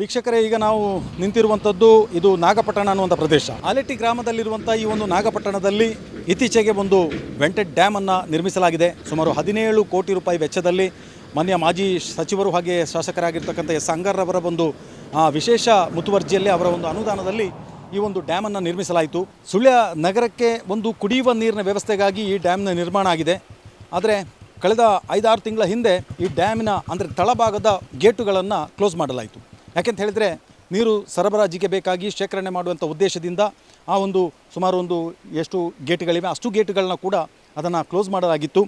ವೀಕ್ಷಕರೇ, ಈಗ ನಾವು ನಿಂತಿರುವಂಥದ್ದು ಇದು ನಾಗಪಟ್ಟಣ ಅನ್ನುವಂಥ ಪ್ರದೇಶ. ಆಲೆಟ್ಟಿ ಗ್ರಾಮದಲ್ಲಿರುವಂಥ ಈ ಒಂದು ನಾಗಪಟ್ಟಣದಲ್ಲಿ ಇತ್ತೀಚೆಗೆ ಒಂದು ವೆಂಟೆಡ್ ಡ್ಯಾಮ್ ಅನ್ನು ನಿರ್ಮಿಸಲಾಗಿದೆ. ಸುಮಾರು ಹದಿನೇಳು ಕೋಟಿ ರೂಪಾಯಿ ವೆಚ್ಚದಲ್ಲಿ ಮಾನ್ಯ ಮಾಜಿ ಸಚಿವರು ಹಾಗೆ ಶಾಸಕರಾಗಿರ್ತಕ್ಕಂಥ ಎಸ್ ಅಂಗರ್ರವರ ಒಂದು ವಿಶೇಷ ಮುತುವರ್ಜಿಯಲ್ಲಿ ಅವರ ಒಂದು ಅನುದಾನದಲ್ಲಿ ಈ ಒಂದು ಡ್ಯಾಮನ್ನು ನಿರ್ಮಿಸಲಾಯಿತು. ಸುಳ್ಯ ನಗರಕ್ಕೆ ಒಂದು ಕುಡಿಯುವ ನೀರಿನ ವ್ಯವಸ್ಥೆಗಾಗಿ ಈ ಡ್ಯಾಮ್ನ ನಿರ್ಮಾಣ ಆಗಿದೆ. ಆದರೆ ಕಳೆದ ಐದಾರು ತಿಂಗಳ ಹಿಂದೆ ಈ ಡ್ಯಾಮಿನ, ಅಂದರೆ ತಳಭಾಗದ ಗೇಟುಗಳನ್ನು ಕ್ಲೋಸ್ ಮಾಡಲಾಯಿತು. ಯಾಕೆಂತ ಹೇಳಿದರೆ ನೀರು ಸರಬರಾಜಿಗೆ ಬೇಕಾಗಿ ಶೇಖರಣೆ ಮಾಡುವಂಥ ಉದ್ದೇಶದಿಂದ ಆ ಒಂದು ಸುಮಾರು ಒಂದು ಎಷ್ಟು ಗೇಟ್ಗಳಿವೆ, ಅಷ್ಟು ಗೇಟ್ಗಳನ್ನ ಕೂಡ ಅದನ್ನು ಕ್ಲೋಸ್ ಮಾಡಲಾಗಿತ್ತು.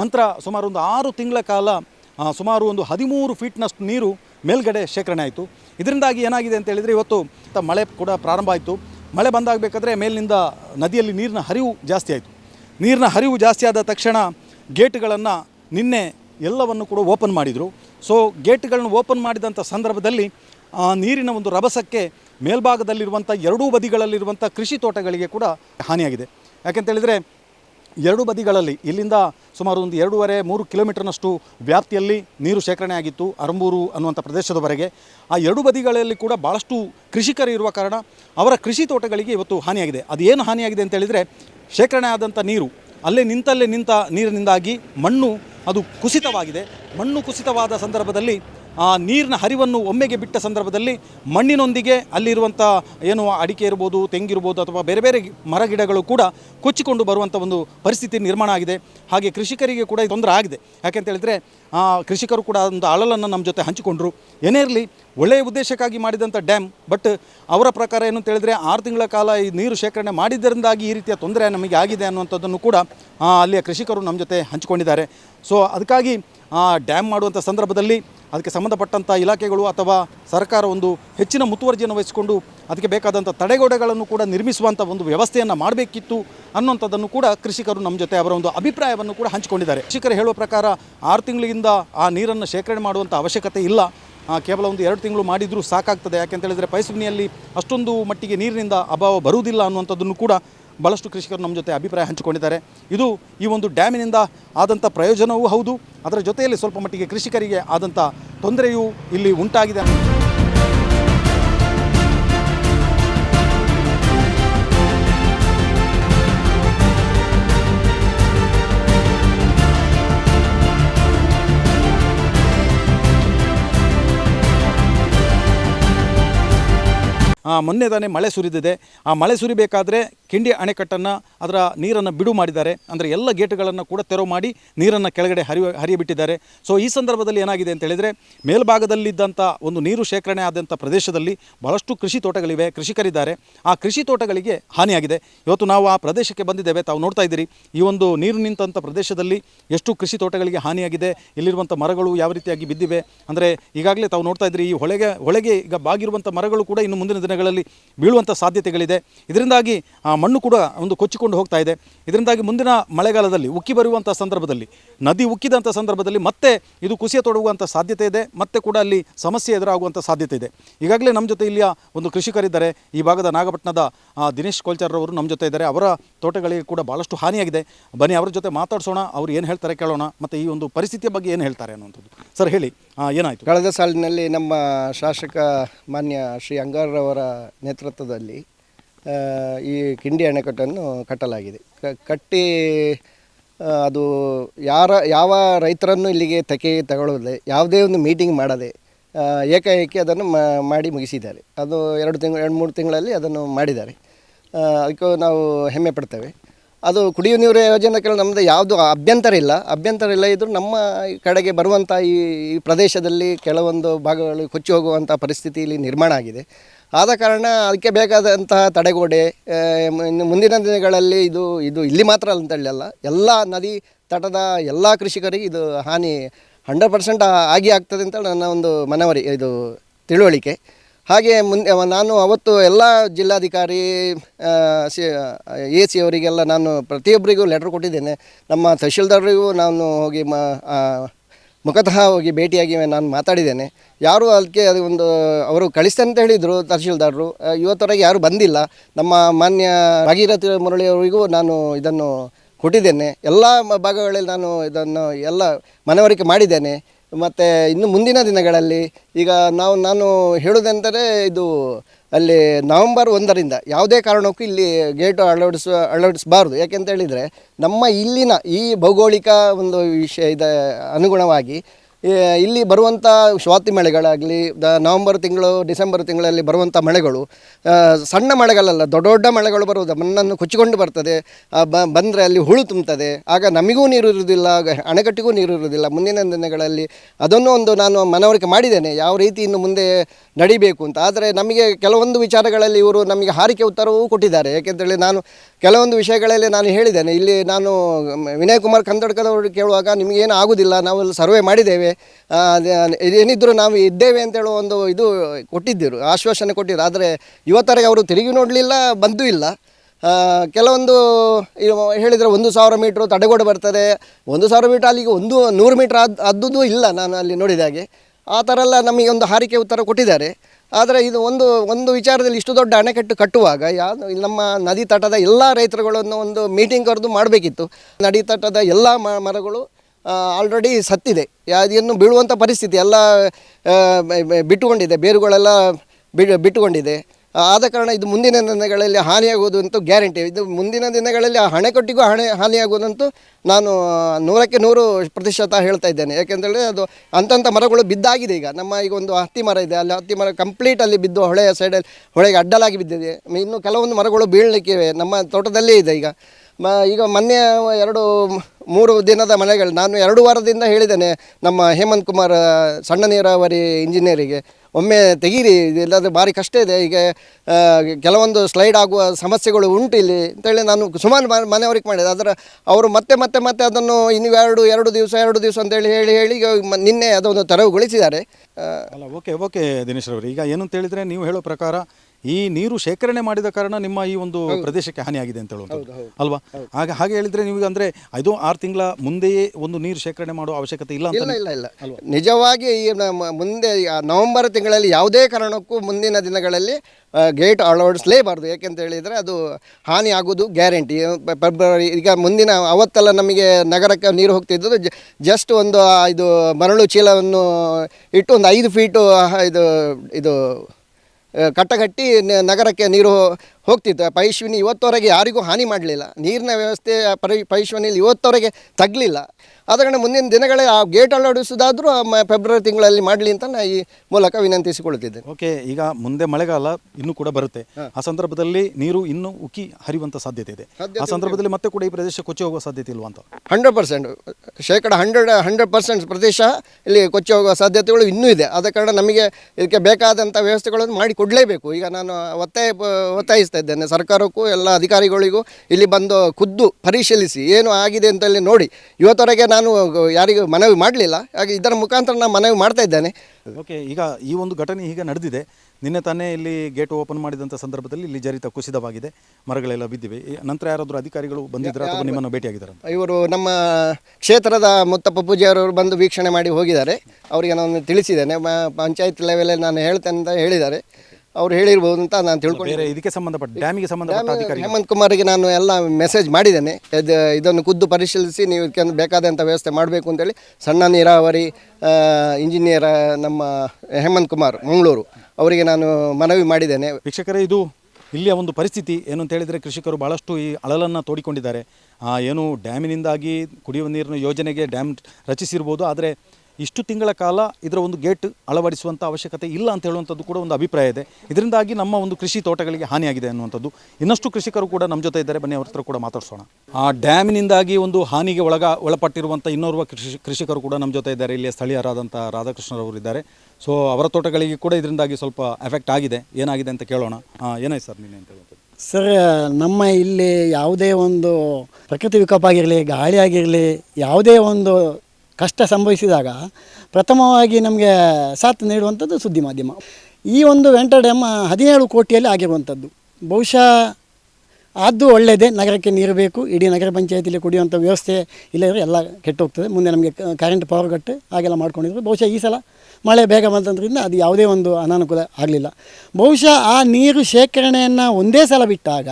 ನಂತರ ಸುಮಾರು ಒಂದು ಆರು ತಿಂಗಳ ಕಾಲ ಸುಮಾರು ಒಂದು ಹದಿಮೂರು ಫೀಟ್ನಷ್ಟು ನೀರು ಮೇಲ್ಗಡೆ ಶೇಖರಣೆ ಆಯಿತು. ಇದರಿಂದಾಗಿ ಏನಾಗಿದೆ ಅಂತ ಹೇಳಿದರೆ ಇವತ್ತು ಮಳೆ ಕೂಡ ಪ್ರಾರಂಭ ಆಯಿತು. ಮಳೆ ಬಂದಾಗಬೇಕಾದ್ರೆ ಮೇಲಿನಿಂದ ನದಿಯಲ್ಲಿ ನೀರಿನ ಹರಿವು ಜಾಸ್ತಿ ಆಯಿತು. ನೀರಿನ ಹರಿವು ಜಾಸ್ತಿ ಆದ ತಕ್ಷಣ ಗೇಟ್ಗಳನ್ನು ನಿನ್ನೆ ಎಲ್ಲವನ್ನು ಕೂಡ ಓಪನ್ ಮಾಡಿದರು. ಸೊ ಗೇಟ್ಗಳನ್ನು ಓಪನ್ ಮಾಡಿದಂಥ ಸಂದರ್ಭದಲ್ಲಿ ನೀರಿನ ಒಂದು ರಭಸಕ್ಕೆ ಮೇಲ್ಭಾಗದಲ್ಲಿರುವಂಥ ಎರಡೂ ಬದಿಗಳಲ್ಲಿರುವಂಥ ಕೃಷಿ ತೋಟಗಳಿಗೆ ಕೂಡ ಹಾನಿಯಾಗಿದೆ. ಯಾಕೆಂತೇಳಿದರೆ ಎರಡು ಬದಿಗಳಲ್ಲಿ, ಇಲ್ಲಿಂದ ಸುಮಾರು ಒಂದು ಎರಡೂವರೆ, ಮೂರು ಕಿಲೋಮೀಟರ್ನಷ್ಟು ವ್ಯಾಪ್ತಿಯಲ್ಲಿ ನೀರು ಶೇಖರಣೆ ಆಗಿತ್ತು ಅರಂಬೂರು ಅನ್ನುವಂಥ ಪ್ರದೇಶದವರೆಗೆ. ಆ ಎರಡು ಬದಿಗಳಲ್ಲಿ ಕೂಡ ಭಾಳಷ್ಟು ಕೃಷಿಕರು ಇರುವ ಕಾರಣ ಅವರ ಕೃಷಿ ತೋಟಗಳಿಗೆ ಇವತ್ತು ಹಾನಿಯಾಗಿದೆ. ಅದು ಏನು ಹಾನಿಯಾಗಿದೆ ಅಂತೇಳಿದರೆ ಶೇಖರಣೆ ಆದಂಥ ನೀರು ಅಲ್ಲೇ ನಿಂತಲ್ಲೇ ನಿಂತ ನೀರಿನಿಂದಾಗಿ ಮಣ್ಣು ಅದು ಕುಸಿತವಾಗಿದೆ. ಮಣ್ಣು ಕುಸಿತವಾದ ಸಂದರ್ಭದಲ್ಲಿ, ಆ ನೀರಿನ ಹರಿವನ್ನು ಒಮ್ಮೆಗೆ ಬಿಟ್ಟ ಸಂದರ್ಭದಲ್ಲಿ ಮಣ್ಣಿನೊಂದಿಗೆ ಅಲ್ಲಿರುವಂಥ ಏನು ಅಡಿಕೆ ಇರ್ಬೋದು, ತೆಂಗಿರ್ಬೋದು ಅಥವಾ ಬೇರೆ ಬೇರೆ ಮರಗಿಡಗಳು ಕೂಡ ಕೊಚ್ಚಿಕೊಂಡು ಬರುವಂಥ ಒಂದು ಪರಿಸ್ಥಿತಿ ನಿರ್ಮಾಣ ಆಗಿದೆ. ಹಾಗೆ ಕೃಷಿಕರಿಗೆ ಕೂಡ ತೊಂದರೆ ಆಗಿದೆ. ಯಾಕೆಂತ ಹೇಳಿದರೆ ಕೃಷಿಕರು ಕೂಡ ಒಂದು ಅಳಲನ್ನು ನಮ್ಮ ಜೊತೆ ಹಂಚಿಕೊಂಡ್ರು. ಏನೇ ಇರಲಿ, ಒಳ್ಳೆಯ ಉದ್ದೇಶಕ್ಕಾಗಿ ಮಾಡಿದಂಥ ಡ್ಯಾಮ್, ಬಟ್ ಅವರ ಪ್ರಕಾರ ಏನು ಹೇಳಿದ್ರೆ ಆರು ತಿಂಗಳ ಕಾಲ ಈ ನೀರು ಶೇಖರಣೆ ಮಾಡಿದ್ದರಿಂದಾಗಿ ಈ ರೀತಿಯ ತೊಂದರೆ ನಮಗೆ ಆಗಿದೆ ಅನ್ನುವಂಥದ್ದನ್ನು ಕೂಡ ಅಲ್ಲಿಯ ಕೃಷಿಕರು ನಮ್ಮ ಜೊತೆ ಹಂಚಿಕೊಂಡಿದ್ದಾರೆ. ಸೊ, ಅದಕ್ಕಾಗಿ ಡ್ಯಾಮ್ ಮಾಡುವಂಥ ಸಂದರ್ಭದಲ್ಲಿ ಅದಕ್ಕೆ ಸಂಬಂಧಪಟ್ಟಂಥ ಇಲಾಖೆಗಳು ಅಥವಾ ಸರ್ಕಾರ ಒಂದು ಹೆಚ್ಚಿನ ಮುತುವರ್ಜಿಯನ್ನು ವಹಿಸಿಕೊಂಡು ಅದಕ್ಕೆ ಬೇಕಾದಂಥ ತಡೆಗೋಡೆಗಳನ್ನು ಕೂಡ ನಿರ್ಮಿಸುವಂಥ ಒಂದು ವ್ಯವಸ್ಥೆಯನ್ನು ಮಾಡಬೇಕಿತ್ತು ಅನ್ನುವಂಥದ್ದನ್ನು ಕೂಡ ಕೃಷಿಕರು ನಮ್ಮ ಜೊತೆ ಅವರ ಒಂದು ಅಭಿಪ್ರಾಯವನ್ನು ಕೂಡ ಹಂಚಿಕೊಂಡಿದ್ದಾರೆ. ಕೃಷಿಕರು ಹೇಳುವ ಪ್ರಕಾರ ಆರು ಆ ನೀರನ್ನು ಶೇಖರಣೆ ಮಾಡುವಂಥ ಅವಶ್ಯಕತೆ ಇಲ್ಲ. ಕೇವಲ ಒಂದು ಎರಡು ತಿಂಗಳು ಮಾಡಿದರೂ ಸಾಕಾಗ್ತದೆ. ಯಾಕೆಂತ ಹೇಳಿದರೆ ಪೈಸುಗ್ನಿಯಲ್ಲಿ ಅಷ್ಟೊಂದು ಮಟ್ಟಿಗೆ ನೀರಿನಿಂದ ಅಭಾವ ಬರುವುದಿಲ್ಲ ಅನ್ನುವಂಥದ್ದನ್ನು ಕೂಡ ಭಾಳಷ್ಟು ಕೃಷಿಕರು ನಮ್ಮ ಜೊತೆ ಅಭಿಪ್ರಾಯ ಹಂಚಿಕೊಂಡಿದ್ದಾರೆ. ಇದು ಈ ಒಂದು ಡ್ಯಾಮಿನಿಂದ ಆದಂಥ ಪ್ರಯೋಜನವೂ ಹೌದು. ಅದರ ಜೊತೆಯಲ್ಲಿ ಸ್ವಲ್ಪ ಮಟ್ಟಿಗೆ ಕೃಷಿಕರಿಗೆ ಆದಂಥ ತೊಂದರೆಯೂ ಇಲ್ಲಿ ಉಂಟಾಗಿದೆ. ಮೊನ್ನೆ ತಾನೇ ಮಳೆ ಸುರಿದಿದೆ. ಆ ಮಳೆ ಸುರಿಬೇಕಾದ್ರೆ ಕಿಂಡಿ ಅಣೆಕಟ್ಟನ್ನು, ಅದರ ನೀರನ್ನು ಬಿಡು ಮಾಡಿದ್ದಾರೆ. ಅಂದರೆ ಎಲ್ಲ ಗೇಟ್ಗಳನ್ನು ಕೂಡ ತೆರವು ಮಾಡಿ ನೀರನ್ನು ಕೆಳಗಡೆ ಹರಿ ಹರಿಯಬಿಟ್ಟಿದ್ದಾರೆ. ಸೊ ಈ ಸಂದರ್ಭದಲ್ಲಿ ಏನಾಗಿದೆ ಅಂತ ಹೇಳಿದರೆ ಮೇಲ್ಭಾಗದಲ್ಲಿದ್ದಂಥ ಒಂದು ನೀರು ಶೇಖರಣೆ ಆದಂಥ ಪ್ರದೇಶದಲ್ಲಿ ಬಹಳಷ್ಟು ಕೃಷಿ ತೋಟಗಳಿವೆ, ಕೃಷಿಕರಿದ್ದಾರೆ. ಆ ಕೃಷಿ ತೋಟಗಳಿಗೆ ಹಾನಿಯಾಗಿದೆ. ಇವತ್ತು ನಾವು ಆ ಪ್ರದೇಶಕ್ಕೆ ಬಂದಿದ್ದೇವೆ, ತಾವು ನೋಡ್ತಾ ಇದ್ದೀರಿ. ಈ ಒಂದು ನೀರು ನಿಂತಂಥ ಪ್ರದೇಶದಲ್ಲಿ ಎಷ್ಟು ಕೃಷಿ ತೋಟಗಳಿಗೆ ಹಾನಿಯಾಗಿದೆ ಇಲ್ಲಿರುವಂಥ ಮರಗಳು ಯಾವ ರೀತಿಯಾಗಿ ಬಿದ್ದಿವೆ. ಅಂದರೆ ಈಗಾಗಲೇ ತಾವು ನೋಡ್ತಾ ಇದ್ದೀರಿ, ಈ ಹೊಳೆಗೆ ಹೊಳೆಗೆ ಈಗ ಬಾಗಿರುವಂಥ ಮರಗಳು ಕೂಡ ಇನ್ನು ಮುಂದಿನ ದಿನಗಳಲ್ಲಿ ಬೀಳುವಂಥ ಸಾಧ್ಯತೆಗಳಿದೆ. ಇದರಿಂದಾಗಿ, ಆ, ಮಣ್ಣು ಕೂಡ ಒಂದು ಕೊಚ್ಚಿಕೊಂಡು ಹೋಗ್ತಾ ಇದೆ. ಇದರಿಂದಾಗಿ ಮುಂದಿನ ಮಳೆಗಾಲದಲ್ಲಿ ಉಕ್ಕಿ ಬರುವಂಥ ಸಂದರ್ಭದಲ್ಲಿ, ನದಿ ಉಕ್ಕಿದಂಥ ಸಂದರ್ಭದಲ್ಲಿ ಮತ್ತೆ ಇದು ಕುಸಿಯ ತೊಡಗುವಂಥ ಸಾಧ್ಯತೆ ಇದೆ, ಮತ್ತೆ ಕೂಡ ಅಲ್ಲಿ ಸಮಸ್ಯೆ ಎದುರಾಗುವಂಥ ಸಾಧ್ಯತೆ ಇದೆ. ಈಗಾಗಲೇ ನಮ್ಮ ಜೊತೆ ಇಲ್ಲಿಯ ಒಂದು ಕೃಷಿಕರಿದ್ದಾರೆ. ಈ ಭಾಗದ ನಾಗಪಟ್ಟಣದ ದಿನೇಶ್ ಕೋಲ್ಚಾರ್ ಅವರು ನಮ್ಮ ಜೊತೆ ಇದ್ದಾರೆ. ಅವರ ತೋಟಗಳಿಗೆ ಕೂಡ ಭಾಳಷ್ಟು ಹಾನಿಯಾಗಿದೆ. ಬನ್ನಿ, ಅವರ ಜೊತೆ ಮಾತಾಡಿಸೋಣ. ಅವ್ರು ಏನು ಹೇಳ್ತಾರೆ ಕೇಳೋಣ. ಮತ್ತು ಈ ಒಂದು ಪರಿಸ್ಥಿತಿಯ ಬಗ್ಗೆ ಏನು ಹೇಳ್ತಾರೆ ಅನ್ನುವಂಥದ್ದು. ಸರ್, ಹೇಳಿ. ಏನಾಯಿತು? ಕಳೆದ ಸಾಲಿನಲ್ಲಿ ನಮ್ಮ ಶಾಸಕ ಮಾನ್ಯ ಶ್ರೀ ಅಂಗಾರವರ ನೇತೃತ್ವದಲ್ಲಿ ಈ ಕಿಂಡಿ ಅಣೆಕಟ್ಟನ್ನು ಕಟ್ಟಲಾಗಿದೆ. ಕಟ್ಟಿ ಅದು ಯಾರ, ಯಾವ ರೈತರನ್ನು ಇಲ್ಲಿಗೆ ತೆಕೆ, ತಗೊಳ್ಳದೆ, ಯಾವುದೇ ಒಂದು ಮೀಟಿಂಗ್ ಮಾಡದೆ ಏಕಾಏಕಿ ಅದನ್ನು ಮಾಡಿ ಮುಗಿಸಿದ್ದಾರೆ. ಅದು ಎರಡು ತಿಂಗಳು ಎರಡು ಮೂರು ತಿಂಗಳಲ್ಲಿ ಅದನ್ನು ಮಾಡಿದ್ದಾರೆ. ಅದಕ್ಕೂ ನಾವು ಹೆಮ್ಮೆ ಪಡ್ತೇವೆ. ಅದು ಕುಡಿಯುವ ನೀರು ಯೋಜನೆ ಕೆಲವು ನಮ್ಮದು ಯಾವುದು ಅಭ್ಯಂತರ ಇಲ್ಲ. ಅಭ್ಯಂತರ ಇಲ್ಲ ಇದ್ರೂ ನಮ್ಮ ಕಡೆಗೆ ಬರುವಂಥ ಈ ಈ ಪ್ರದೇಶದಲ್ಲಿ ಕೆಲವೊಂದು ಭಾಗಗಳು ಕೊಚ್ಚಿ ಹೋಗುವಂಥ ಪರಿಸ್ಥಿತಿ ಇಲ್ಲಿ ನಿರ್ಮಾಣ ಆಗಿದೆ. ಆದ ಕಾರಣ ಅದಕ್ಕೆ ಬೇಕಾದಂತಹ ತಡೆಗೋಡೆ ಇನ್ನು ಮುಂದಿನ ದಿನಗಳಲ್ಲಿ ಇದು ಇದು ಇಲ್ಲಿ ಮಾತ್ರ ಅಂತೇಳಿ ಅಲ್ಲ, ಎಲ್ಲ ನದಿ ತಟದ ಎಲ್ಲ ಕೃಷಿಕರಿಗೆ ಇದು ಹಾನಿ ಹಂಡ್ರೆಡ್ ಪರ್ಸೆಂಟ್ ಆಗಿ ಆಗ್ತದೆ ಅಂತ ನನ್ನ ಒಂದು ಮನವರಿ, ಇದು ತಿಳುವಳಿಕೆ. ಹಾಗೆ ಮುಂದೆ ನಾನು ಅವತ್ತು ಎಲ್ಲ ಜಿಲ್ಲಾಧಿಕಾರಿ ಎ ಸಿ ಅವರಿಗೆಲ್ಲ ನಾನು ಪ್ರತಿಯೊಬ್ಬರಿಗೂ ಲೆಟ್ರ್ ಕೊಟ್ಟಿದ್ದೇನೆ. ನಮ್ಮ ತಹಶೀಲ್ದಾರರಿಗೂ ನಾನು ಹೋಗಿ ಮ ಮುಖತಃ ಹೋಗಿ ಭೇಟಿಯಾಗಿ ನಾನು ಮಾತಾಡಿದ್ದೇನೆ. ಯಾರು ಅದಕ್ಕೆ ಅದು ಒಂದು ಅವರು ಕಳಿಸ್ತೇನೆ ಅಂತ ಹೇಳಿದರು ತಹಶೀಲ್ದಾರರು. ಇವತ್ತವರೆಗೆ ಯಾರು ಬಂದಿಲ್ಲ. ನಮ್ಮ ಮಾನ್ಯ ಭಾಗೀರಥಿ ಮುರಳಿಯವರಿಗೂ ನಾನು ಇದನ್ನು ಕೊಟ್ಟಿದ್ದೇನೆ. ಎಲ್ಲ ಭಾಗಗಳಲ್ಲಿ ನಾನು ಇದನ್ನು ಎಲ್ಲ ಮನವರಿಕೆ ಮಾಡಿದ್ದೇನೆ. ಮತ್ತು ಇನ್ನು ಮುಂದಿನ ದಿನಗಳಲ್ಲಿ ಈಗ ನಾವು, ನಾನು ಹೇಳುವುದೆಂದರೆ ಇದು ಅಲ್ಲಿ ನವೆಂಬರ್ ಒಂದರಿಂದ ಯಾವುದೇ ಕಾರಣಕ್ಕೂ ಇಲ್ಲಿ ಗೇಟು ಅಳವಡಿಸುವ, ಅಳವಡಿಸಬಾರ್ದು. ಯಾಕೆಂತ ಹೇಳಿದರೆ ನಮ್ಮ ಇಲ್ಲಿನ ಈ ಭೌಗೋಳಿಕ ಒಂದು ವಿಷಯ ಅನುಗುಣವಾಗಿ ಇಲ್ಲಿ ಬರುವಂಥ ಸ್ವಾತಿ ಮಳೆಗಳಾಗಲಿ, ದ ನವಂಬರ್ ತಿಂಗಳು, ಡಿಸೆಂಬರ್ ತಿಂಗಳಲ್ಲಿ ಬರುವಂಥ ಮಳೆಗಳು ಸಣ್ಣ ಮಳೆಗಳಲ್ಲ, ದೊಡ್ಡ ದೊಡ್ಡ ಮಳೆಗಳು ಬರುವುದು ಮಣ್ಣನ್ನು ಕೊಚ್ಚಿಕೊಂಡು ಬರ್ತದೆ. ಬಂದರೆ ಅಲ್ಲಿ ಹುಳು ತುಂಬುತ್ತದೆ. ಆಗ ನಮಗೂ ನೀರು ಇರುವುದಿಲ್ಲ ಅಣೆಕಟ್ಟಿಗೂ ನೀರು ಇರುವುದಿಲ್ಲ. ಮುಂದಿನ ದಿನಗಳಲ್ಲಿ ಅದನ್ನು ಒಂದು ನಾನು ಮನವರಿಕೆ ಮಾಡಿದ್ದೇನೆ. ಯಾವ ರೀತಿ ಇನ್ನು ಮುಂದೆ ನಡಿಬೇಕು ಅಂತ. ಆದರೆ ನಮಗೆ ಕೆಲವೊಂದು ವಿಚಾರಗಳಲ್ಲಿ ಇವರು ನಮಗೆ ಹಾರಿಕೆ ಉತ್ತರವೂ ಕೊಟ್ಟಿದ್ದಾರೆ. ಏಕೆಂತೇಳಿ ನಾನು ಕೆಲವೊಂದು ವಿಷಯಗಳಲ್ಲಿ ನಾನು ಹೇಳಿದ್ದೇನೆ. ಇಲ್ಲಿ ನಾನು ವಿನಯ್ ಕುಮಾರ್ ಕಂದಡ್ಕದವರು ಕೇಳುವಾಗ, ನಿಮಗೇನು ಆಗುವುದಿಲ್ಲ ನಾವು ಸರ್ವೆ ಮಾಡಿದ್ದೇವೆ. ಅದೇ- ಏನಿದ್ರು ನಾವು ಇದ್ದೇವೆ ಅಂತ ಹೇಳುವ ಒಂದು ಇದು ಕೊಟ್ಟಿದ್ದರು, ಆಶ್ವಾಸನೆ ಕೊಟ್ಟಿದ್ರು ಆದರೆ ಯುವತರಿಗೆ ಅವರು ತಿರುಗಿ ನೋಡಲಿಲ್ಲ, ಬಂದೂ ಇಲ್ಲ. ಕೆಲವೊಂದು ಹೇಳಿದರೆ ಒಂದು ಸಾವಿರ ಮೀಟ್ರು ತಡೆಗೋಡೆ ಬರ್ತದೆ. ಒಂದು ಸಾವಿರ ಮೀಟ್ರ್ ಅಲ್ಲಿಗೆ ಒಂದು, ನೂರು ಮೀಟ್ರ್ ಅದು ಅದ್ದುದು ಇಲ್ಲ ನಾನು ಅಲ್ಲಿ ನೋಡಿದ ಹಾಗೆ. ಆ ಥರ ಎಲ್ಲ ನಮಗೆ ಒಂದು ಹಾರಿಕೆ ಉತ್ತರ ಕೊಟ್ಟಿದ್ದಾರೆ. ಆದರೆ ಇದು ಒಂದು ಒಂದು ವಿಚಾರದಲ್ಲಿ ಇಷ್ಟು ದೊಡ್ಡ ಅಣೆಕಟ್ಟು ಕಟ್ಟುವಾಗ ಯಾವ ನಮ್ಮ ನದಿ ತಟದ ಎಲ್ಲ ರೈತರುಗಳನ್ನು ಒಂದು ಮೀಟಿಂಗ್ ಕರೆದು ಮಾಡಬೇಕಿತ್ತು. ನದಿ ತಟದ ಎಲ್ಲ ಮರಗಳು ಆಲ್ರೆಡಿ ಸತ್ತಿದೆ. ಅದನ್ನು ಬೀಳುವಂಥ ಪರಿಸ್ಥಿತಿ ಎಲ್ಲ ಬಿಟ್ಟುಕೊಂಡಿದೆ. ಬೇರುಗಳೆಲ್ಲ ಬಿಟ್ಟುಕೊಂಡಿದೆ. ಆದ ಕಾರಣ ಇದು ಮುಂದಿನ ದಿನಗಳಲ್ಲಿ ಹಾನಿಯಾಗುವುದು ಅಂತೂ ಗ್ಯಾರಂಟಿ ಇದು ಮುಂದಿನ ದಿನಗಳಲ್ಲಿ ಆ ಹಣೆಕಟ್ಟಿಗೂ ಹಾನಿ ಹಾನಿಯಾಗುವುದಂತೂ ನಾನು ನೂರಕ್ಕೆ ನೂರು ಪ್ರತಿಶತ ಹೇಳ್ತಾ ಇದ್ದೇನೆ. ಯಾಕೆಂತೇಳಿದ್ರೆ ಅದು ಅಂತಂಥ ಮರಗಳು ಬಿದ್ದಾಗಿದೆ ಈಗ. ನಮ್ಮ ಈಗ ಒಂದು ಹತ್ತಿ ಮರ ಇದೆ. ಅಲ್ಲಿ ಹತ್ತಿ ಮರ ಕಂಪ್ಲೀಟ್ ಅಲ್ಲಿ ಬಿದ್ದು ಹೊಳೆಯ ಸೈಡಲ್ಲಿ ಹೊಳೆಗೆ ಅಡ್ಡಲಾಗಿ ಬಿದ್ದಿದೆ. ಇನ್ನು ಕೆಲವೊಂದು ಮರಗಳು ಬೀಳಲಿಕ್ಕೆ ಇವೆ. ನಮ್ಮ ತೋಟದಲ್ಲೇ ಇದೆ ಈಗ. ಮ, ಈಗ ಮೊನ್ನೆ ಎರಡು ಮೂರು ದಿನದ ಮನೆಗಳು ನಾನು ಎರಡು ವಾರದಿಂದ ಹೇಳಿದ್ದೇನೆ ನಮ್ಮ ಹೇಮಂತ್ ಕುಮಾರ್ ಸಣ್ಣ ನೀರಾವರಿ ಇಂಜಿನಿಯರಿಗೆ, ಒಮ್ಮೆ ತೆಗೀರಿ ಇಲ್ಲದ್ರೆ ಭಾರಿ ಕಷ್ಟ ಇದೆ, ಈಗ ಕೆಲವೊಂದು ಸ್ಲೈಡ್ ಆಗುವ ಸಮಸ್ಯೆಗಳು ಉಂಟು ಇಲ್ಲಿ ಅಂತೇಳಿ ನಾನು ಸುಮಾರು ಮ- ಮನವರಿಕೆ ಮಾಡಿದೆ. ಅದರ, ಅವರು ಮತ್ತೆ ಮತ್ತೆ ಮತ್ತೆ ಅದನ್ನು ಇನ್ನು ಎರಡು ಎರಡು ದಿವಸ ಎರಡು ದಿವಸ ಅಂತೇಳಿ ಹೇಳಿ ಹೇಳಿ ಈಗ ನಿನ್ನೆ ಅದೊಂದು ತೆರವುಗೊಳಿಸಿದ್ದಾರೆ. ಅಲ್ಲ ಓಕೆ ಓಕೆ ದಿನೇಶ್ ರವರು, ಈಗ ಏನು ಅಂತ ಹೇಳಿದರೆ ನೀವು ಹೇಳೋ ಪ್ರಕಾರ ಈ ನೀರು ಶೇಖರಣೆ ಮಾಡಿದ ಕಾರಣ ನಿಮ್ಮ ಈ ಒಂದು ಪ್ರದೇಶಕ್ಕೆ ಹಾನಿಯಾಗಿದೆ ಅಂತ ಹೇಳುವಂಥದ್ದು. ಅಲ್ವಾ? ಹಾಗೆ ಹಾಗೆ ಹೇಳಿದ್ರೆ ನೀವು ಅಂದ್ರೆ ಐದು ಆರು ತಿಂಗಳ ಮುಂದೆಯೇ ಒಂದು ನೀರು ಶೇಖರಣೆ ಮಾಡುವ ಅವಶ್ಯಕತೆ ಇಲ್ಲ ಅಂತ ಇಲ್ಲ ಇಲ್ಲ ಇಲ್ಲ. ನಿಜವಾಗಿ ಈ ನಮ್ಮ ಮುಂದೆ ನವೆಂಬರ್ ತಿಂಗಳಲ್ಲಿ ಯಾವುದೇ ಕಾರಣಕ್ಕೂ ಮುಂದಿನ ದಿನಗಳಲ್ಲಿ ಗೇಟ್ ಅಳವಡಿಸಲೇಬಾರ್ದು. ಯಾಕೆಂತ ಹೇಳಿದರೆ ಅದು ಹಾನಿ ಆಗೋದು ಗ್ಯಾರಂಟಿ. ಫೆಬ್ರವರಿ ಈಗ ಮುಂದಿನ ಅವತ್ತೆಲ್ಲ ನಮಗೆ ನಗರಕ್ಕೆ ನೀರು ಹೋಗ್ತಿದ್ದು ಜಸ್ಟ್ ಒಂದು ಇದು ಮರಳು ಚೀಲವನ್ನು ಇಟ್ಟು ಒಂದು ಐದು ಫೀಟು ಇದು ಇದು ಕಟ್ಟಗಟ್ಟಿ ನಗರಕ್ಕೆ ನೀರು ಹೋಗ್ತಿತ್ತು. ಆ ಪೈಶ್ವಿನಿ ಇವತ್ತವರೆಗೆ ಯಾರಿಗೂ ಹಾನಿ ಮಾಡಲಿಲ್ಲ. ನೀರಿನ ವ್ಯವಸ್ಥೆ ಪರಿ ಪೈಶ್ವಿನಿಯಲ್ಲಿ ಇವತ್ತವರೆಗೆ ತಗಲಿಲ್ಲ. ಆದ ಕಾರಣ ಮುಂದಿನ ದಿನಗಳೇ ಆ ಗೇಟ್ ಅಳವಡಿಸೋದಾದರೂ ಫೆಬ್ರವರಿ ತಿಂಗಳಲ್ಲಿ ಮಾಡಲಿ ಅಂತ ನಾನು ಈ ಮೂಲಕ ವಿನಂತಿಸಿಕೊಳ್ಳುತ್ತಿದ್ದೇನೆ. ಓಕೆ ಈಗ ಮುಂದೆ ಮಳೆಗಾಲ ಇನ್ನೂ ಕೂಡ ಬರುತ್ತೆ. ಆ ಸಂದರ್ಭದಲ್ಲಿ ನೀರು ಇನ್ನೂ ಉಕ್ಕಿ ಹರಿಯುವಂಥ ಸಾಧ್ಯತೆ ಇದೆ. ಆ ಸಂದರ್ಭದಲ್ಲಿ ಮತ್ತೆ ಕೂಡ ಈ ಪ್ರದೇಶ ಕೊಚ್ಚಿ ಹೋಗುವ ಸಾಧ್ಯತೆ ಇಲ್ವಾ ಅಂತ? Hundred percent. ಶೇಕಡ ಹಂಡ್ರೆಡ್ ಹಂಡ್ರೆಡ್ ಪರ್ಸೆಂಟ್ ಪ್ರದೇಶ ಇಲ್ಲಿ ಕೊಚ್ಚಿ ಹೋಗುವ ಸಾಧ್ಯತೆಗಳು ಇನ್ನೂ ಇದೆ. ಆದ ಕಾರಣ ನಮಗೆ ಇದಕ್ಕೆ ಬೇಕಾದಂಥ ವ್ಯವಸ್ಥೆಗಳನ್ನು ಮಾಡಿ ಕೊಡಲೇಬೇಕು. ಈಗ ನಾನು ಒತ್ತಾಯ ಒತ್ತಾಯಿಸ್ತಾ ಇದ್ದೇನೆ ಸರ್ಕಾರಕ್ಕೂ ಎಲ್ಲ ಅಧಿಕಾರಿಗಳಿಗೂ ಇಲ್ಲಿ ಬಂದು ಖುದ್ದು ಪರಿಶೀಲಿಸಿ ಏನು ಆಗಿದೆ ಅಂತೇಳಿ ನೋಡಿ. ಇವತ್ತವರೆಗೆ ನಾನು ಯಾರಿಗೂ ಮನವಿ ಮಾಡಲಿಲ್ಲ. ಹಾಗೆ ಇದರ ಮುಖಾಂತರ ನಾನು ಮನವಿ ಮಾಡ್ತಾ ಇದ್ದೇನೆ. ಓಕೆ ಈಗ ಈ ಒಂದು ಘಟನೆ ಈಗ ನಡೆದಿದೆ. ನಿನ್ನೆ ತಾನೇ ಇಲ್ಲಿ ಗೇಟ್ ಓಪನ್ ಮಾಡಿದಂಥ ಸಂದರ್ಭದಲ್ಲಿ ಇಲ್ಲಿ ಜರಿತ ಕುಸಿತವಾಗಿದೆ. ಮರಗಳೆಲ್ಲ ಬಿದ್ದಿವೆ. ನಂತರ ಯಾರಾದರೂ ಅಧಿಕಾರಿಗಳು ಬಂದಿದ್ದಾರೆ ಅಥವಾ ನಿಮ್ಮನ್ನು ಭೇಟಿಯಾಗಿದ್ದಾರೆ ಇವರು ನಮ್ಮ ಕ್ಷೇತ್ರದ ಮುತ್ತಪ್ಪ ಪೂಜೆಯವರು ಬಂದು ವೀಕ್ಷಣೆ ಮಾಡಿ ಹೋಗಿದ್ದಾರೆ. ಅವರಿಗೆ ನಾನು ತಿಳಿಸಿದ್ದೇನೆ. ಪಂಚಾಯತ್ ಲೆವೆಲಲ್ಲಿ ನಾನು ಹೇಳ್ತೇನೆ ಅಂತ ಹೇಳಿದ್ದಾರೆ. ಅವ್ರು ಹೇಳಿರ್ಬೋದು ಅಂತ ನಾನು ತಿಳ್ಕೊಂಡು ಬೇರೆ ಇದಕ್ಕೆ ಸಂಬಂಧಪಟ್ಟ ಡ್ಯಾಮಿಗೆ ಸಂಬಂಧಪಟ್ಟ ಅಧಿಕಾರಿ ಹೇಮಂತ್ ಕುಮಾರ್ಗೆ ನಾನು ಎಲ್ಲ ಮೆಸೇಜ್ ಮಾಡಿದ್ದೇನೆ. ಇದು ಇದನ್ನು ಖುದ್ದು ಪರಿಶೀಲಿಸಿ ನೀವು ಇದಕ್ಕೆ ಬೇಕಾದಂಥ ವ್ಯವಸ್ಥೆ ಮಾಡಬೇಕು ಅಂತೇಳಿ ಸಣ್ಣ ನೀರಾವರಿ ಇಂಜಿನಿಯರ್ ನಮ್ಮ ಹೇಮಂತ್ ಕುಮಾರ್ ಮಂಗಳೂರು ಅವರಿಗೆ ನಾನು ಮನವಿ ಮಾಡಿದ್ದೇನೆ. ವೀಕ್ಷಕರೇ ಇದು ಇಲ್ಲಿಯ ಒಂದು ಪರಿಸ್ಥಿತಿ. ಏನು ಅಂತ ಹೇಳಿದರೆ ಕೃಷಿಕರು ಭಾಳಷ್ಟು ಈ ಅಳಲನ್ನು ತೋಡಿಕೊಂಡಿದ್ದಾರೆ. ಆ, ಏನು ಡ್ಯಾಮಿನಿಂದಾಗಿ ಕುಡಿಯುವ ನೀರಿನ ಯೋಜನೆಗೆ ಡ್ಯಾಮ್ ರಚಿಸಿರ್ಬೋದು. ಆದರೆ ಇಷ್ಟು ತಿಂಗಳ ಕಾಲ ಇದರ ಒಂದು ಗೇಟ್ ಅಳವಡಿಸುವಂಥ ಅವಶ್ಯಕತೆ ಇಲ್ಲ ಅಂತ ಹೇಳುವಂಥದ್ದು ಕೂಡ ಒಂದು ಅಭಿಪ್ರಾಯ ಇದೆ. ಇದರಿಂದಾಗಿ ನಮ್ಮ ಒಂದು ಕೃಷಿ ತೋಟಗಳಿಗೆ ಹಾನಿಯಾಗಿದೆ ಅನ್ನುವಂಥದ್ದು ಇನ್ನಷ್ಟು ಕೃಷಿಕರು ಕೂಡ ನಮ್ಮ ಜೊತೆ ಇದ್ದಾರೆ. ಬನ್ನಿ, ಅವ್ರ ಹತ್ರ ಕೂಡ ಮಾತಾಡ್ಸೋಣ. ಆ ಡ್ಯಾಮಿನಿಂದಾಗಿ ಒಂದು ಹಾನಿಗೆ ಒಳಗ ಒಳಪಟ್ಟಿರುವಂಥ ಇನ್ನೋರ್ವ ಕೃಷಿ ಕೃಷಿಕರು ಕೂಡ ನಮ್ಮ ಜೊತೆ ಇದ್ದಾರೆ. ಇಲ್ಲಿಯ ಸ್ಥಳೀಯರಾದಂಥ ರಾಧಾಕೃಷ್ಣರವರು ಇದ್ದಾರೆ. ಸೊ ಅವರ ತೋಟಗಳಿಗೆ ಕೂಡ ಇದರಿಂದಾಗಿ ಸ್ವಲ್ಪ ಎಫೆಕ್ಟ್ ಆಗಿದೆ. ಏನಾಗಿದೆ ಅಂತ ಕೇಳೋಣ. ಏನಾಯ್ತು ಸರ್ ನೀನು ಅಂತ ಹೇಳ್ಬೋದು ಸರ್, ನಮ್ಮ ಇಲ್ಲಿ ಯಾವುದೇ ಒಂದು ಪ್ರಕೃತಿ ವಿಕೋಪ ಆಗಿರಲಿ, ಗಾಳಿ ಆಗಿರಲಿ, ಯಾವುದೇ ಒಂದು ಕಷ್ಟ ಸಂಭವಿಸಿದಾಗ ಪ್ರಥಮವಾಗಿ ನಮಗೆ ಸಾಥ್ ನೀಡುವಂಥದ್ದು ಸುದ್ದಿ ಮಾಧ್ಯಮ. ಈ ಒಂದು ವೆಂಟ ಡ್ಯಾಮ್ ಹದಿನೇಳು ಕೋಟಿಯಲ್ಲಿ ಆಗಿರುವಂಥದ್ದು. ಬಹುಶಃ ಅದು ಒಳ್ಳೆಯದೇ ನಗರಕ್ಕೆ ನೀರು ಬೇಕು, ಇಡೀ ನಗರ ಪಂಚಾಯತಿಯಲ್ಲಿ ಕುಡಿಯುವಂಥ ವ್ಯವಸ್ಥೆ ಇಲ್ಲದ್ರೆ ಎಲ್ಲ ಕೆಟ್ಟು ಹೋಗ್ತದೆ ಮುಂದೆ ನಮಗೆ ಕರೆಂಟ್ ಪವರ್ ಕಟ್ ಹಾಗೆಲ್ಲ ಮಾಡ್ಕೊಂಡಿದ್ರು. ಬಹುಶಃ ಈ ಸಲ ಮಳೆ ಬೇಗ ಬಂದದ್ರಿಂದ ಅದು ಯಾವುದೇ ಒಂದು ಅನಾನುಕೂಲ ಆಗಲಿಲ್ಲ. ಬಹುಶಃ ಆ ನೀರು ಶೇಖರಣೆಯನ್ನು ಒಂದೇ ಸಲ ಬಿಟ್ಟಾಗ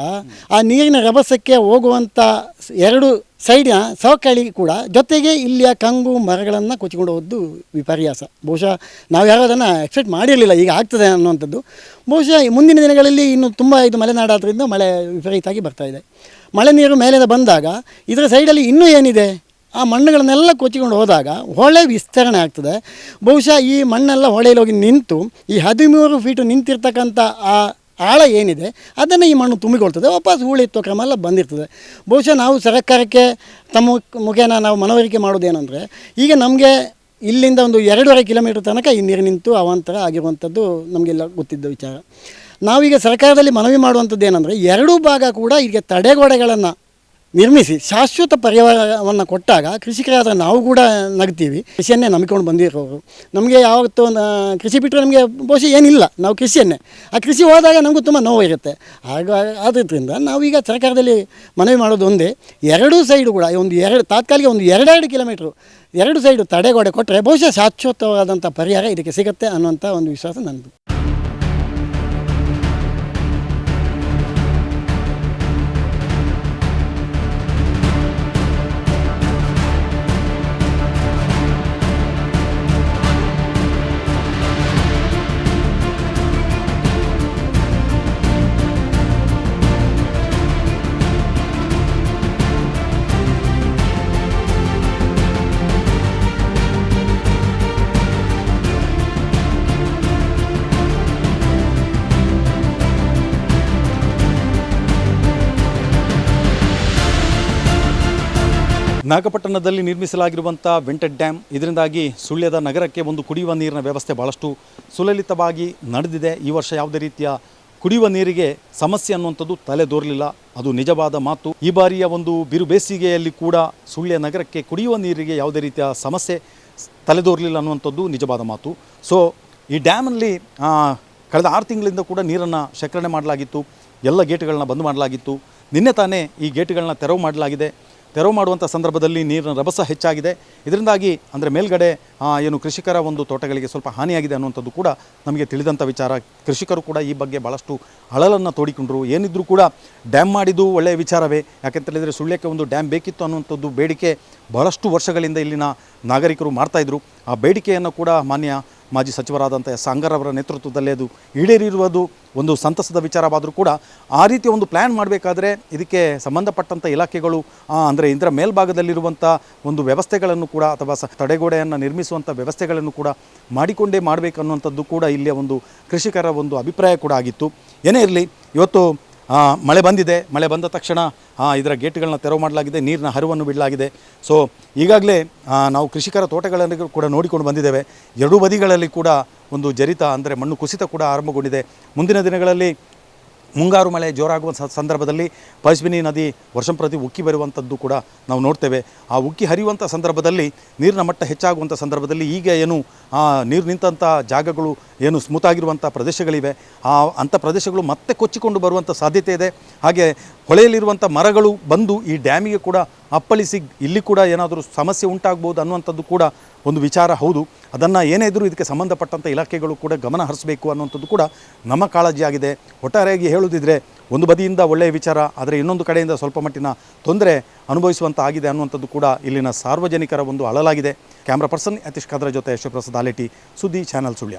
ಆ ನೀರಿನ ರಭಸಕ್ಕೆ ಹೋಗುವಂಥ ಎರಡು ಸೈಡಿನ ಸವಕಳಿ ಕೂಡ ಜೊತೆಗೆ ಇಲ್ಲಿಯ ಕಂಗು ಮರಗಳನ್ನು ಕೊಚ್ಚಿಕೊಂಡು ಹೋದ್ದು ವಿಪರ್ಯಾಸ. ಬಹುಶಃ ನಾವು ಯಾರು ಅದನ್ನು ಎಕ್ಸ್ಪೆಕ್ಟ್ ಮಾಡಿರಲಿಲ್ಲ ಈಗ ಆಗ್ತದೆ ಅನ್ನುವಂಥದ್ದು. ಬಹುಶಃ ಮುಂದಿನ ದಿನಗಳಲ್ಲಿ ಇನ್ನು ತುಂಬ ಇದು ಮಲೆನಾಡಾದ್ರಿಂದ ಮಳೆ ವಿಪರೀತವಾಗಿ ಬರ್ತಾ ಇದೆ. ಮಳೆ ನೀರು ಮೇಲೆ ಬಂದಾಗ ಇದರ ಸೈಡಲ್ಲಿ ಇನ್ನೂ ಏನಿದೆ? ಆ ಮಣ್ಣುಗಳನ್ನೆಲ್ಲ ಕೊಚ್ಚಿಕೊಂಡು ಹೋದಾಗ ಹೊಳೆ ವಿಸ್ತರಣೆ ಆಗ್ತದೆ. ಬಹುಶಃ ಈ ಮಣ್ಣೆಲ್ಲ ಹೊಳೆಯಲ್ಲಿ ಹೋಗಿ ನಿಂತು ಈ ಹದಿಮೂರು ಫೀಟು ನಿಂತಿರ್ತಕ್ಕಂಥ ಆ ಆಳ ಏನಿದೆ, ಅದನ್ನು ಈ ಮಣ್ಣು ತುಂಬಿಕೊಳ್ತದೆ. ವಾಪಸ್ ಹೂಳೆತ್ತುವ ಕ್ರಮ ಎಲ್ಲ ಬಂದಿರ್ತದೆ. ಬಹುಶಃ ನಾವು ಸರ್ಕಾರಕ್ಕೆ ತಮ್ಮ ಮುಖೇನ ನಾವು ಮನವರಿಕೆ ಮಾಡೋದೇನೆಂದರೆ ಈಗ ನಮಗೆ ಇಲ್ಲಿಂದ ಒಂದು ಎರಡೂವರೆ ಕಿಲೋಮೀಟರ್ ತನಕ ಈ ನೀರು ನಿಂತು ಅವಾಂತರ ಆಗಿರುವಂಥದ್ದು ನಮಗೆಲ್ಲ ಗೊತ್ತಿದ್ದ ವಿಚಾರ. ನಾವೀಗ ಸರ್ಕಾರದಲ್ಲಿ ಮನವಿ ಮಾಡುವಂಥದ್ದು ಏನಂದರೆ ಎರಡೂ ಭಾಗ ಕೂಡ ಈಗ ತಡೆಗೋಡೆಗಳನ್ನು ನಿರ್ಮಿಸಿ ಶಾಶ್ವತ ಪರಿಹಾರವನ್ನು ಕೊಟ್ಟಾಗ ಕೃಷಿಕರಾದ ನಾವು ಕೂಡ ನಗ್ತೀವಿ. ಕೃಷಿಯನ್ನೇ ನಂಬಿಕೊಂಡು ಬಂದಿರೋರು. ನಮಗೆ ಯಾವತ್ತೂ ಕೃಷಿ ಬಿಟ್ಟರೆ ನಮಗೆ ಬಹುಶಃ ಏನಿಲ್ಲ. ನಾವು ಕೃಷಿಯನ್ನೇ. ಆ ಕೃಷಿ ಹೋದಾಗ ನಮಗೂ ತುಂಬ ನೋವು ಇರುತ್ತೆ ಆಗ ಆದ್ದರಿಂದ ನಾವೀಗ ಸರ್ಕಾರದಲ್ಲಿ ಮನವಿ ಮಾಡೋದು ಒಂದೇ. ಎರಡೂ ಸೈಡು ಕೂಡ ಒಂದು ಎರಡು, ತಾತ್ಕಾಲಿಕ ಒಂದು ಎರಡೆರಡು ಕಿಲೋಮೀಟ್ರು, ಎರಡು ಸೈಡು ತಡೆಗೋಡೆ ಕೊಟ್ಟರೆ ಬಹುಶಃ ಶಾಶ್ವತವಾದಂಥ ಪರಿಹಾರ ಇದಕ್ಕೆ ಸಿಗುತ್ತೆ ಅನ್ನುವಂಥ ಒಂದು ವಿಶ್ವಾಸ ನನ್ನದು ನಾಗಪಟ್ಟಣದಲ್ಲಿ ನಿರ್ಮಿಸಲಾಗಿರುವಂಥ ವೆಂಟೆಡ್ ಡ್ಯಾಮ್, ಇದರಿಂದಾಗಿ ಸುಳ್ಯದ ನಗರಕ್ಕೆ ಒಂದು ಕುಡಿಯುವ ನೀರಿನ ವ್ಯವಸ್ಥೆ ಭಾಳಷ್ಟು ಸುಲಲಿತವಾಗಿ ನಡೆದಿದೆ. ಈ ವರ್ಷ ಯಾವುದೇ ರೀತಿಯ ಕುಡಿಯುವ ನೀರಿಗೆ ಸಮಸ್ಯೆ ಅನ್ನುವಂಥದ್ದು ತಲೆದೋರಲಿಲ್ಲ ಅದು ನಿಜವಾದ ಮಾತು. ಈ ಬಾರಿಯ ಒಂದು ಬಿರು ಬೇಸಿಗೆಯಲ್ಲಿ ಕೂಡ ಸುಳ್ಯ ನಗರಕ್ಕೆ ಕುಡಿಯುವ ನೀರಿಗೆ ಯಾವುದೇ ರೀತಿಯ ಸಮಸ್ಯೆ ತಲೆದೋರಲಿಲ್ಲ ಅನ್ನುವಂಥದ್ದು ನಿಜವಾದ ಮಾತು. ಸೊ ಈ ಡ್ಯಾಮಲ್ಲಿ ಕಳೆದ ಆರು ತಿಂಗಳಿಂದ ಕೂಡ ನೀರನ್ನು ಶೇಖರಣೆ ಮಾಡಲಾಗಿತ್ತು. ಎಲ್ಲ ಗೇಟ್ಗಳನ್ನ ಬಂದ್ ಮಾಡಲಾಗಿತ್ತು. ನಿನ್ನೆ ತಾನೇ ಈ ಗೇಟ್ಗಳನ್ನ ತೆರವು ಮಾಡಲಾಗಿದೆ. ತೆರವು ಮಾಡುವಂಥ ಸಂದರ್ಭದಲ್ಲಿ ನೀರಿನ ರಭಸ ಹೆಚ್ಚಾಗಿದೆ. ಇದರಿಂದಾಗಿ ಅಂದರೆ ಮೇಲ್ಗಡೆ ಏನು ಕೃಷಿಕರ ಒಂದು ತೋಟಗಳಿಗೆ ಸ್ವಲ್ಪ ಹಾನಿಯಾಗಿದೆ ಅನ್ನುವಂಥದ್ದು ಕೂಡ ನಮಗೆ ತಿಳಿದಂಥ ವಿಚಾರ. ಕೃಷಿಕರು ಕೂಡ ಈ ಬಗ್ಗೆ ಭಾಳಷ್ಟು ಅಳಲನ್ನು ತೋಡಿಕೊಂಡರು. ಏನಿದ್ರೂ ಕೂಡ ಡ್ಯಾಮ್ ಮಾಡಿದ್ದು ಒಳ್ಳೆಯ ವಿಚಾರವೇ. ಯಾಕೆಂತ ಹೇಳಿದರೆ ಸುಳ್ಯಕ್ಕೆ ಒಂದು ಡ್ಯಾಮ್ ಬೇಕಿತ್ತು ಅನ್ನುವಂಥದ್ದು ಬೇಡಿಕೆ ಬಹಳಷ್ಟು ವರ್ಷಗಳಿಂದ ಇಲ್ಲಿನ ನಾಗರಿಕರು ಮಾಡ್ತಾಯಿದ್ರು ಆ ಬೇಡಿಕೆಯನ್ನು ಕೂಡ ಮಾನ್ಯ ಮಾಜಿ ಸಚಿವರಾದಂಥ ಎಸ್ ಅಂಗರವರ ನೇತೃತ್ವದಲ್ಲಿ ಅದು ಈಡೇರಿರುವುದು ಒಂದು ಸಂತಸದ ವಿಚಾರವಾದರೂ ಕೂಡ ಆ ರೀತಿಯ ಒಂದು ಪ್ಲ್ಯಾನ್ ಮಾಡಬೇಕಾದ್ರೆ ಇದಕ್ಕೆ ಸಂಬಂಧಪಟ್ಟಂಥ ಇಲಾಖೆಗಳು ಅಂದರೆ ಇದರ ಮೇಲ್ಭಾಗದಲ್ಲಿರುವಂಥ ಒಂದು ವ್ಯವಸ್ಥೆಗಳನ್ನು ಕೂಡ ಅಥವಾ ತಡೆಗೋಡೆಯನ್ನು ನಿರ್ಮಿಸುವಂಥ ವ್ಯವಸ್ಥೆಗಳನ್ನು ಕೂಡ ಮಾಡಿಕೊಂಡೇ ಮಾಡಬೇಕನ್ನುವಂಥದ್ದು ಕೂಡ ಇಲ್ಲಿಯ ಒಂದು ಕೃಷಿಕರ ಒಂದು ಅಭಿಪ್ರಾಯ ಕೂಡ ಆಗಿತ್ತು. ಏನೇ ಇರಲಿ, ಇವತ್ತು ಮಳೆ ಬಂದಿದೆ. ಮಳೆ ಬಂದ ತಕ್ಷಣ ಇದರ ಗೇಟ್ಗಳನ್ನ ತೆರವು ಮಾಡಲಾಗಿದೆ. ನೀರಿನ ಹರಿವನ್ನು ಬಿಡಲಾಗಿದೆ. ಸೊ ಈಗಾಗಲೇ ನಾವು ಕೃಷಿಕರ ತೋಟಗಳನ್ನು ಕೂಡ ನೋಡಿಕೊಂಡು ಬಂದಿದ್ದೇವೆ. ಎರಡೂ ಬದಿಗಳಲ್ಲಿ ಕೂಡ ಒಂದು ಜರಿತ, ಅಂದರೆ ಮಣ್ಣು ಕುಸಿತ ಕೂಡ ಆರಂಭಗೊಂಡಿದೆ. ಮುಂದಿನ ದಿನಗಳಲ್ಲಿ ಮುಂಗಾರು ಮಳೆ ಜೋರಾಗುವ ಸಂದರ್ಭದಲ್ಲಿ ಪಶ್ವಿನಿ ನದಿ ವರ್ಷಂಪ್ರತಿ ಉಕ್ಕಿ ಬರುವಂಥದ್ದು ಕೂಡ ನಾವು ನೋಡ್ತೇವೆ. ಆ ಉಕ್ಕಿ ಹರಿಯುವಂಥ ಸಂದರ್ಭದಲ್ಲಿ ನೀರಿನ ಮಟ್ಟ ಹೆಚ್ಚಾಗುವಂಥ ಸಂದರ್ಭದಲ್ಲಿ ಈಗ ಏನು ನೀರು ನಿಂತಹ ಜಾಗಗಳು ಏನು ಸ್ಮೂತಾಗಿರುವಂಥ ಪ್ರದೇಶಗಳಿವೆ. ಆ ಅಂಥ ಪ್ರದೇಶಗಳು ಮತ್ತೆ ಕೊಚ್ಚಿಕೊಂಡು ಬರುವಂಥ ಸಾಧ್ಯತೆ ಇದೆ. ಹಾಗೆ ಹೊಳೆಯಲ್ಲಿರುವಂಥ ಮರಗಳು ಬಂದು ಈ ಡ್ಯಾಮಿಗೆ ಕೂಡ ಅಪ್ಪಳಿಸಿ ಇಲ್ಲಿ ಕೂಡ ಏನಾದರೂ ಸಮಸ್ಯೆ ಉಂಟಾಗ್ಬೋದು ಅನ್ನುವಂಥದ್ದು ಕೂಡ ಒಂದು ವಿಚಾರ ಹೌದು. ಅದನ್ನು ಏನೇ ಇದ್ದರೂ ಇದಕ್ಕೆ ಸಂಬಂಧಪಟ್ಟಂಥ ಇಲಾಖೆಗಳು ಕೂಡ ಗಮನ ಹರಿಸಬೇಕು ಅನ್ನುವಂಥದ್ದು ಕೂಡ ನಮ್ಮ ಕಾಳಜಿಯಾಗಿದೆ ಒಟ್ಟಾರೆಯಾಗಿ ಹೇಳುವುದಿದ್ರೆ ಒಂದು ಬದಿಯಿಂದ ಒಳ್ಳೆಯ ವಿಚಾರ, ಆದರೆ ಇನ್ನೊಂದು ಕಡೆಯಿಂದ ಸ್ವಲ್ಪ ಮಟ್ಟಿನ ತೊಂದರೆ ಅನುಭವಿಸುವಂಥ ಆಗಿದೆ ಅನ್ನುವಂಥದ್ದು ಕೂಡ ಇಲ್ಲಿನ ಸಾರ್ವಜನಿಕರ ಒಂದು ಅಳಲಾಗಿದೆ. ಕ್ಯಾಮ್ರಾ ಪರ್ಸನ್ ಯತೀಶ್ ಖಾದ್ರ ಜೊತೆ ಯಶಪ್ರಸಾದ್ ಆಲೇಟಿ, ಸುದ್ದಿ ಚಾನಲ್ ಸುಳ್ಯ.